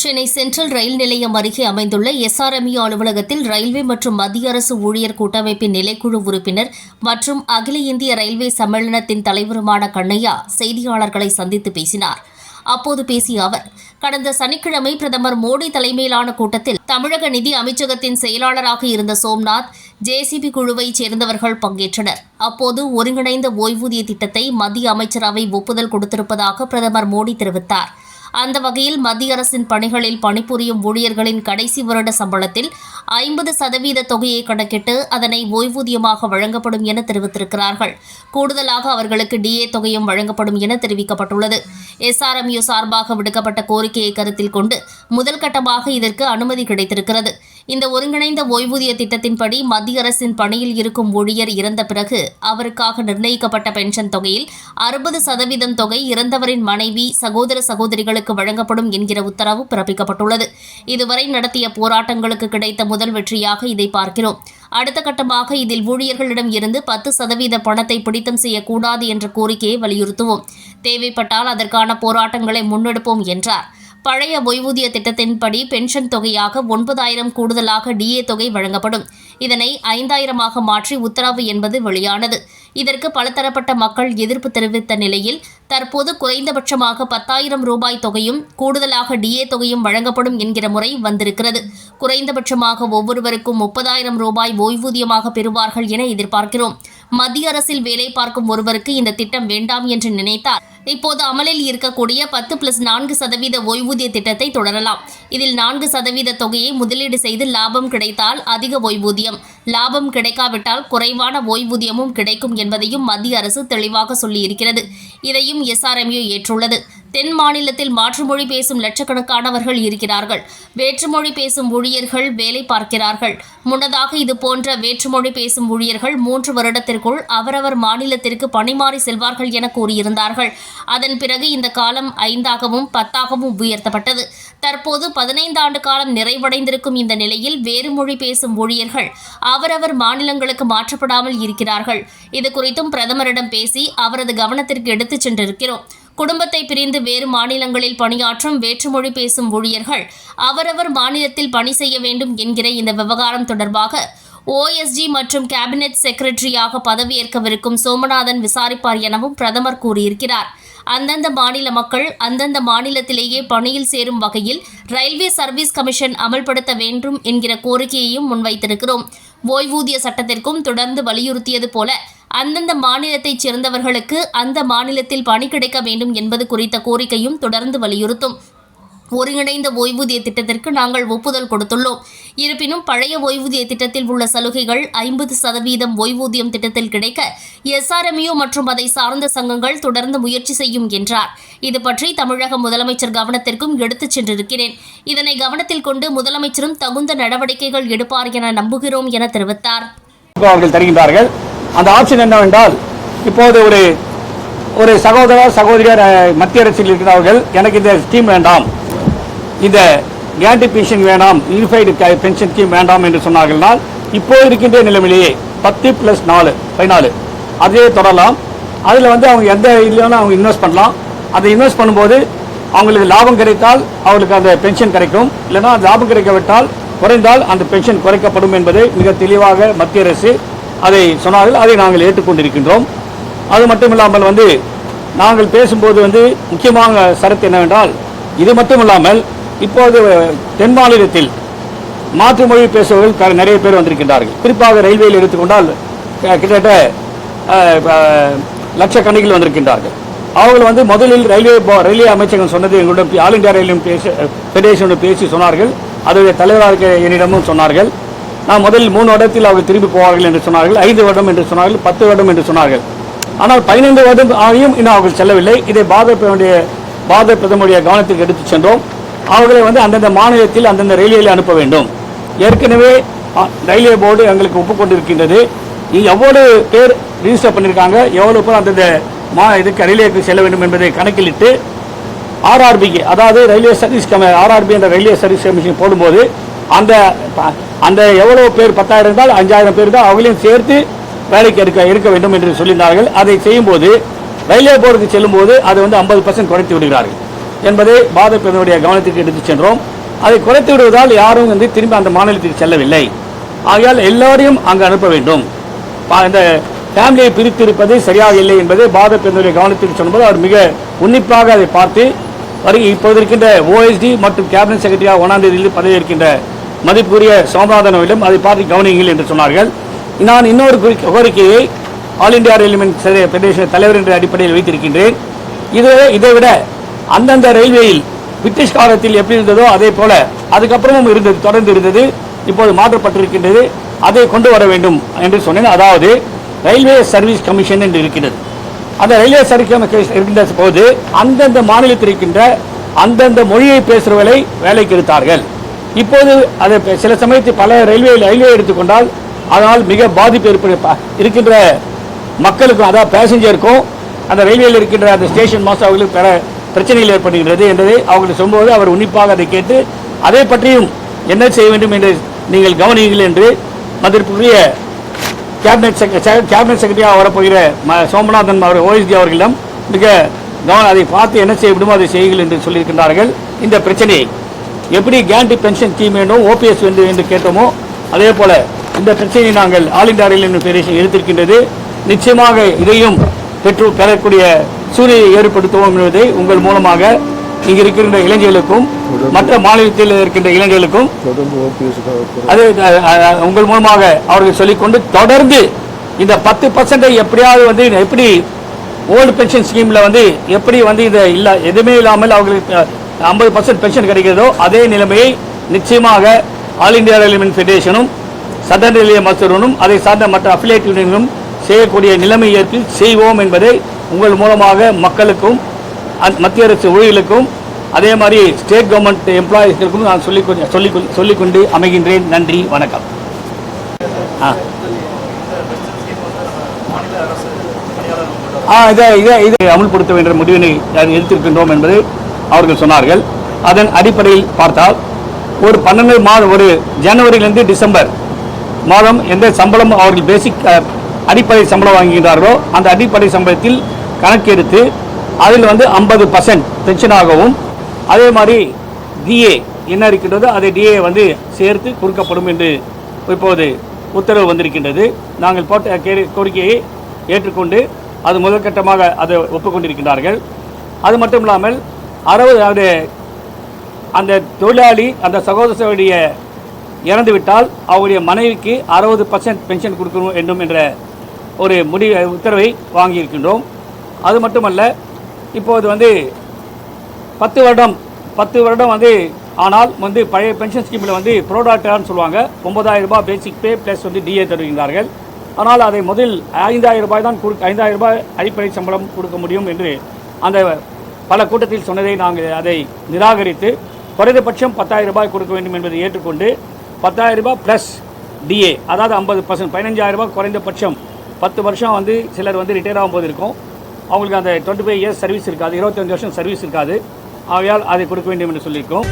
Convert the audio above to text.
Chennai central ரயில் நிலையம் அருகே அமைந்துள்ள எஸ்ஆர்எம்இ அலுவலகத்தில் ரயில்வே மற்றும் மத்திய அரசு ஊழியர் கூட்டமைப்பின் நிலைக்குழு உறுப்பினர் மற்றும் அகில இந்திய ரயில்வே சம்மேளனத்தின் தலைவருமான கண்ணையா செய்தியாளர்களை சந்தித்து பேசினார். அப்போது பேசிய அவர் கடந்த சனிக்கிழமை பிரதமர் மோடி தலைமையிலான கூட்டத்தில் தமிழக நிதி அமைச்சகத்தின் செயலாளராக இருந்த சோம்நாத் ஜேசிபி குழுவைச் சேர்ந்தவர்கள் பங்கேற்றனர். அப்போது ஒருங்கிணைந்த ஓய்வூதிய திட்டத்தை மத்திய அமைச்சரவை ஒப்புதல் கொடுத்திருப்பதாக பிரதமர் மோடி தெரிவித்தார். அந்த வகையில் மத்திய அரசின் பணிகளில் பணிபுரியும் ஊழியர்களின் கடைசி வருட சம்பளத்தில் ஐம்பது சதவீத தொகையை கணக்கிட்டு அதனை ஓய்வூதியமாக வழங்கப்படும் என தெரிவித்திருக்கிறார்கள். கூடுதலாக அவர்களுக்கு டிஏ தொகையும் வழங்கப்படும் என தெரிவிக்கப்பட்டுள்ளது. எஸ்ஆர்எம்யூ சார்பாக விடுக்கப்பட்ட கோரிக்கையை கருத்தில் கொண்டு முதல் கட்டமாக இதற்கு அனுமதி கிடைத்திருக்கிறது. இந்த ஒருங்கிணைந்த ஓய்வூதிய திட்டத்தின்படி மத்திய அரசின் பணியில் இருக்கும் ஊழியர் இறந்த பிறகு அவருக்காக நிர்ணயிக்கப்பட்ட பென்ஷன் தொகையில் அறுபது சதவீதம் தொகை இறந்தவரின் மனைவி சகோதர சகோதரிகளுக்கு வழங்கப்படும் என்கிற உத்தரவு பிறப்பிக்கப்பட்டுள்ளது. இதுவரை நடத்திய போராட்டங்களுக்கு கிடைத்த முதல் வெற்றியாக இதை பார்க்கிறோம். அடுத்த கட்டமாக இதில் ஊழியர்களிடம் இருந்து பத்து சதவீத பணத்தை பிடித்தம் செய்யக்கூடாது என்ற கோரிக்கையை வலியுறுத்துவோம். தேவைப்பட்டால் அதற்கான போராட்டங்களை முன்னெடுப்போம் என்றார். பழைய ஓய்வூதிய திட்டத்தின்படி பென்ஷன் தொகையாக ஒன்பதாயிரம் கூடுதலாக டிஏ தொகை வழங்கப்படும். இதனை ஐந்தாயிரமாக மாற்றி உத்தரவு என்பது வெளியானது. இதற்கு பலதரப்பட்ட மக்கள் எதிர்ப்பு தெரிவித்த நிலையில் தற்போது குறைந்தபட்சமாக பத்தாயிரம் ரூபாய் தொகையும் கூடுதலாக டிஏ தொகையும் வழங்கப்படும் என்கிற முறை வந்திருக்கிறது. குறைந்தபட்சமாக ஒவ்வொருவருக்கும் முப்பதாயிரம் ரூபாய் ஓய்வூதியமாக பெறுவார்கள் என எதிர்பார்க்கிறோம். மத்திய அரசில் வேலை பார்க்கும் ஒருவருக்கு இந்த திட்டம் வேண்டாம் என்று நினைத்தார். இப்போது அமலில் இருக்கக்கூடிய பத்து பிளஸ் நான்கு சதவீத ஓய்வூதிய திட்டத்தை தொடரலாம். இதில் நான்கு சதவீத தொகையை முதலீடு செய்து லாபம் கிடைத்தால் அதிக ஓய்வூதியம். லாபம் கிடைக்காவிட்டால் குறைவான ஓய்வூதியமும் கிடைக்கும் என்பதையும் மத்திய அரசு தெளிவாக சொல்லியிருக்கிறது. இதையும் எஸ்ஆர்எம்யூ ஏற்றுள்ளது. தென் மாநிலத்தில் மாற்றுமொழி பேசும் லட்சக்கணக்கானவர்கள் இருக்கிறார்கள். வேற்றுமொழி பேசும் ஊழியர்கள் வேலை பார்க்கிறார்கள். முன்னதாக இது போன்ற வேற்றுமொழி பேசும் ஊழியர்கள் மூன்று வருடத்திற்குள் அவரவர் மாநிலத்திற்கு பணிமாறி செல்வார்கள் என கூறியிருந்தார்கள். அதன் பிறகு இந்த காலம் ஐந்தாகவும் பத்தாகவும் உயர்த்தப்பட்டது. தற்போது பதினைந்து ஆண்டு காலம் நிறைவடைந்திருக்கும் இந்த நிலையில் வேறு மொழி பேசும் ஊழியர்கள் அவரவர் மாநிலங்களுக்கு மாற்றப்படாமல் இருக்கிறார்கள். இது குறித்தும் பிரதமரிடம் பேசி அவரது கவனத்திற்கு எடுத்துச் சென்றிருக்கிறோம். குடும்பத்தை பிரிந்து வேறு மாநிலங்களில் பணியாற்றும் வேற்றுமொழி பேசும் ஊழியர்கள் அவரவர் மாநிலத்தில் பணி செய்ய வேண்டும் என்கிற இந்த விவகாரம் தொடர்பாக ஓஎஸ்ஜி மற்றும் கேபினெட் செக்ரட்டரியாக பதவியேற்கவிருக்கும் சோமநாதன் விசாரிப்பார் எனவும் பிரதமர் கூறியிருக்கிறார். அந்தந்த மாநில மக்கள் அந்தந்த மாநிலத்திலேயே பணியில் சேரும் வகையில் ரயில்வே சர்வீஸ் கமிஷன் அமல்படுத்த வேண்டும் என்கிற கோரிக்கையையும் முன்வைத்திருக்கிறோம். ஓய்வூதிய சட்டத்திற்கும் தொடர்ந்து வலியுறுத்தியது போல அந்தந்த மாநிலத்தைச் சேர்ந்தவர்களுக்கு அந்த மாநிலத்தில் பணி கிடைக்க வேண்டும் என்பது குறித்த கோரிக்கையும் தொடர்ந்து வலியுறுத்தும். ஒருங்கிணைந்த ஓய்வூதிய திட்டத்திற்கு நாங்கள் ஒப்புதல் கொடுத்துள்ளோம். இருப்பினும் பழைய ஓய்வூதிய திட்டத்தில் உள்ள சலுகைகள் ஐம்பது சதவீதம் ஓய்வூதியம் திட்டத்தில் கிடைக்க எஸ்ஆர்எம்யூ மற்றும் அதை சார்ந்த சங்கங்கள் தொடர்ந்து முயற்சி செய்யும் என்றார். இது பற்றி தமிழக முதலமைச்சர் கவனத்திற்கும் எடுத்துச் சென்றிருக்கிறேன். இதனை கவனத்தில் கொண்டு முதலமைச்சரும் தகுந்த நடவடிக்கைகள் எடுப்பார் என நம்புகிறோம் என தெரிவித்தார். அவர்கள் தருகின்றார்கள். அந்த ஆப்ஷன் என்னவென்றால் இப்போது ஒரு ஒரு சகோதரர் சகோதரியார் மத்திய அரசில் இருக்கிறவர்கள் எனக்கு இந்த ஸ்கீம் வேண்டாம். இந்த கேரண்டி பென்ஷன் வேண்டாம் யூனிஃபைடு பென்ஷன் ஸ்கீம் வேண்டாம் என்று சொன்னார்கள்னால் இப்போ இருக்கின்ற நிலைமையிலேயே பத்து ப்ளஸ் நாலு பதினாலு. அதே தொடரலாம். அதில் வந்து அவங்க எந்த இதுலையும் அவங்க இன்வெஸ்ட் பண்ணலாம். அதை இன்வெஸ்ட் பண்ணும்போது அவங்களுக்கு லாபம் கிடைத்தால் அவங்களுக்கு அந்த பென்ஷன் கிடைக்கும். இல்லைன்னா அந்த லாபம் கிடைக்காவிட்டால் குறைந்தால் அந்த பென்ஷன் குறைக்கப்படும் என்பதை மிக தெளிவாக மத்திய அரசு அதை சொன்னார்கள். அதை நாங்கள் ஏற்றுக்கொண்டிருக்கின்றோம். அது மட்டும் இல்லாமல் வந்து நாங்கள் பேசும்போது வந்து முக்கியமான சரத்து என்னவென்றால் இது மட்டும் இல்லாமல் இப்போது தென் மாநிலத்தில் மாற்று மொழி பேசுபவர்கள் நிறைய பேர் வந்திருக்கின்றார்கள். குறிப்பாக ரயில்வேயில் எடுத்துக்கொண்டால் கிட்டத்தட்ட லட்சக்கணக்கில் வந்திருக்கின்றார்கள். அவங்க வந்து முதலில் ரயில்வே ரயில்வே அமைச்சகம் சொன்னது எங்களுடன் ஆல் இண்டியா ரயில்வே பேச ஃபெடரேஷனுடன் பேசி சொன்னார்கள். அதோடைய தலைவராக இருக்க என்னிடமும் சொன்னார்கள். நான் முதலில் மூணு வருடத்தில் அவர்கள் திரும்பி போவார்கள் என்று சொன்னார்கள். ஐந்து வருடம் என்று சொன்னார்கள். பத்து வருடம் என்று சொன்னார்கள். ஆனால் பதினைந்து வருடம் ஆகியும் இன்னும் அவர்கள் செல்லவில்லை. இதை பாரத பாரத பிரதமருடைய கவனத்திற்கு எடுத்துச் சென்றோம். அவர்களை வந்து அந்தந்த மாநிலத்தில் அந்தந்த ரயில்வேயில் அனுப்ப வேண்டும். ஏற்கனவே ரயில்வே போர்டு எங்களுக்கு ஒப்புக்கொண்டிருக்கின்றது. எவ்வளவு பேர் ரிஜிஸ்டர் பண்ணியிருக்காங்க எவ்வளவு பேர் அந்தந்த மா இதுக்கு ரயில்வேக்கு செல்ல வேண்டும் என்பதை கணக்கிலிட்டு ஆர்ஆர்பிக்கு அதாவது ரயில்வே சர்வீஸ் கம ஆர்ஆர்பி என்ற ரயில்வே சர்வீஸ் கமிஷன் போடும்போது அந்த அந்த எவ்வளவு பேர் பத்தாயிரம் இருந்தால் அஞ்சாயிரம் பேர் தான் அவங்களையும் சேர்த்து வேலைக்கு எடுக்க எடுக்க வேண்டும் என்று சொல்லியிருந்தார்கள். அதை செய்யும்போது ரயில்வே போர்டுக்கு செல்லும்போது அதை வந்து ஐம்பது பர்சன்ட் குறைத்து விடுகிறார்கள். என்பதை பாதிப்பினுடைய கவனத்திற்கு எடுத்துச் சென்றோம். அதை குறைத்து விடுவதால் யாரும் வந்து திரும்பி அந்த மாநிலத்திற்கு செல்லவில்லை. ஆகையால் எல்லோரையும் அங்கு அனுப்ப வேண்டும். இந்த ஃபேமிலியை பிரித்திருப்பது சரியாக இல்லை என்பதை பாதிப்பினுடைய கவனத்திற்கு சொன்னபோது அவர் மிக உன்னிப்பாக அதை பார்த்து வரை இப்போது இருக்கின்ற ஓஎஸ்டி மற்றும் கேபினட் செக்ரட்டரியாக ஒன்றாம் தேதியில் பதவி இருக்கின்ற மதிப்புக்குரிய சோமநாதன் அதை பார்த்து கவனியுங்கள் என்று சொன்னார்கள். நான் இன்னொரு கோரிக்கையை ஆல் இந்தியா ரயில்வே ஃபெடரேஷன் தலைவர் என்ற அடிப்படையில் வைத்திருக்கின்றேன். இதுவே இதை விட அந்தந்த ரயில்வேயில் பிரிட்டிஷ் காலத்தில் எப்படி இருந்ததோ அதே போல அதுக்கப்புறமும் இருந்தது தொடர்ந்து இருந்தது இப்போது மாற்றப்பட்டிருக்கின்றது. அதை கொண்டு வர வேண்டும் என்று சொன்னேன். அதாவது ரயில்வே சர்வீஸ் கமிஷன் என்று இருக்கிறது. அந்த ரயில்வே சர்வீஸ் கமிஷன் இருக்கின்ற போது அந்தந்த மாநிலத்தில் இருக்கின்ற அந்தந்த மொழியை பேசுகிறவர்களை வேலைக்கு எடுத்தார்கள். இப்போது அதை சில சமயத்தில் பல ரயில்வே ரயில்வே எடுத்துக்கொண்டால் அதனால் மிக பாதிப்பு ஏற்படு இருக்கின்ற மக்களுக்கும் அதாவது பேசஞ்சருக்கும் அந்த ரயில்வேயில் இருக்கின்ற அந்த ஸ்டேஷன் மாஸ்டர் அவர்களுக்கு பிரச்சனைகள் ஏற்படுகின்றது என்பதை அவர்கள் சொல்லும்போது அவர் உன்னிப்பாக அதை கேட்டு அதை பற்றியும் என்ன செய்ய வேண்டும் என்று நீங்கள் கவனியுங்கள் என்று மதிப்புக்குரிய கேபினட் செக்ர கேபினட் செக்ரட்டரியாக வரப்போகிற ம சோமநாதன் அவர் ஓஎஸ்டி அவர்களிடம் மிக கவனம் அதை பார்த்து என்ன செய்ய விடுமோ அதை செய்யுங்கள் என்று சொல்லியிருக்கின்றார்கள். இந்த பிரச்சனையை எப்படி கேண்டி பென்ஷன் ஸ்கீம் வேண்டும் ஓபிஎஸ் வேண்டும் என்று கேட்டோமோ அதே போல இந்த பிரச்சனையை நாங்கள் ஆல் இண்டியா ரயில் ஃபெடரேஷன் எடுத்திருக்கின்றது. நிச்சயமாக இதையும் பெற்று பெறக்கூடிய சூழ்நிலையை ஏற்படுத்துவோம் என்பதை உங்கள் மூலமாக இங்கு இருக்கின்ற இளைஞர்களுக்கும் மற்ற மாநிலத்தில் இருக்கின்ற இளைஞர்களுக்கும் அது உங்கள் மூலமாக அவர்கள் சொல்லிக்கொண்டு தொடர்ந்து இந்த பத்து பர்சன்டை எப்படியாவது வந்து எப்படி ஓல்டு பென்ஷன் ஸ்கீமில் வந்து எப்படி வந்து இதை இல்லை எதுவுமே இல்லாமல் அவர்களுக்கு ஐம்பது பர்சன்ட் பென்ஷன் கிடைக்கிறதோ அதே நிலைமையை நிச்சயமாக ஆல் இந்தியா ரயில்வே ஃபெடரேஷனும் சதன் ரயில்வே மசூரனும் அதை சார்ந்த மற்ற அஃபிலியேட் யூனியனும் செய்யக்கூடிய நிலைமை ஏற்பி செய்வோம் என்பதை உங்கள் மூலமாக மக்களுக்கும் மத்திய அரசு ஊழியர்களுக்கும் அதே மாதிரி ஸ்டேட் கவர்மெண்ட் எம்ப்ளாயீஸ்களுக்கும் நான் சொல்லி சொல்லி சொல்லிக்கொண்டு அமைகின்றேன். நன்றி வணக்கம். ஆ. ஆ இதை இதை இதை அமுல்படுத்த வேண்டிய முடிவினை எடுத்திருக்கின்றோம் என்பது அவர்கள் சொன்னார்கள். அதன் அடிப்படையில் பார்த்தால் ஒரு பன்னெண்டு மாதம் ஒரு ஜனவரியிலிருந்து டிசம்பர் மாதம் எந்த சம்பளம் அவர்கள் பேசிக் அடிப்படை சம்பளம் வாங்குகின்றார்களோ அந்த அடிப்படை சம்பளத்தில் கணக்கெடுத்து அதில் வந்து ஐம்பது பர்சன்ட் பென்ஷனாகவும் அதே மாதிரி டிஏ என்ன இருக்கின்றதோ அதை டிஏ வந்து சேர்த்து கொடுக்கப்படும் என்று இப்போது உத்தரவு வந்திருக்கின்றது. நாங்கள் போட்ட கே- கோரிக்கையை ஏற்றுக்கொண்டு அது முதற்கட்டமாக அதை ஒப்புக்கொண்டிருக்கின்றார்கள். அது மட்டும் இல்லாமல் அறுபது அது அந்த தொழிலாளி அந்த சகோதரனுடைய இறந்துவிட்டால் அவருடைய மனைவிக்கு அறுபது பர்சன்ட் பென்ஷன் கொடுக்கணும் வேண்டும் என்ற ஒரு முடிவை உத்தரவை வாங்கியிருக்கின்றோம். அது மட்டுமல்ல இப்போது வந்து பத்து வருடம் பத்து வருடம் வந்து ஆனால் வந்து பழைய பென்ஷன் ஸ்கீமில் வந்து ப்ரோடாக்டர்னு சொல்லுவாங்க. ஒன்பதாயிரம் ரூபாய் பேசிக் பே ப்ளஸ் வந்து டிஏ தருகின்றார்கள். ஆனால் அதை முதல் ஐந்தாயிரம் ரூபாய் தான் கொடு ஐந்தாயிரம் ரூபாய் அடிப்படை சம்பளம் கொடுக்க முடியும் என்று அந்த பல கூட்டத்தில் சொன்னதை நாங்கள் அதை நிராகரித்து குறைந்தபட்சம் பத்தாயிரம் ரூபாய் கொடுக்க வேண்டும் என்பதை ஏற்றுக்கொண்டு பத்தாயிரம் ரூபாய் ப்ளஸ் டிஏ அதாவது ஐம்பது பர்சன்ட் பதினஞ்சாயிரம் ரூபாய் குறைந்தபட்சம் பத்து வருஷம் வந்து சிலர் வந்து ரிட்டையர் ஆகும்போது இருக்கும். அவங்களுக்கு அந்த டுவெண்ட்டி ஃபைவ் இயர்ஸ் சர்வீஸ் இருக்காது இருபத்தஞ்சு வருஷம் சர்வீஸ் இருக்காது. ஆகையால் அதை கொடுக்க வேண்டும் என்று சொல்லியிருக்கோம்.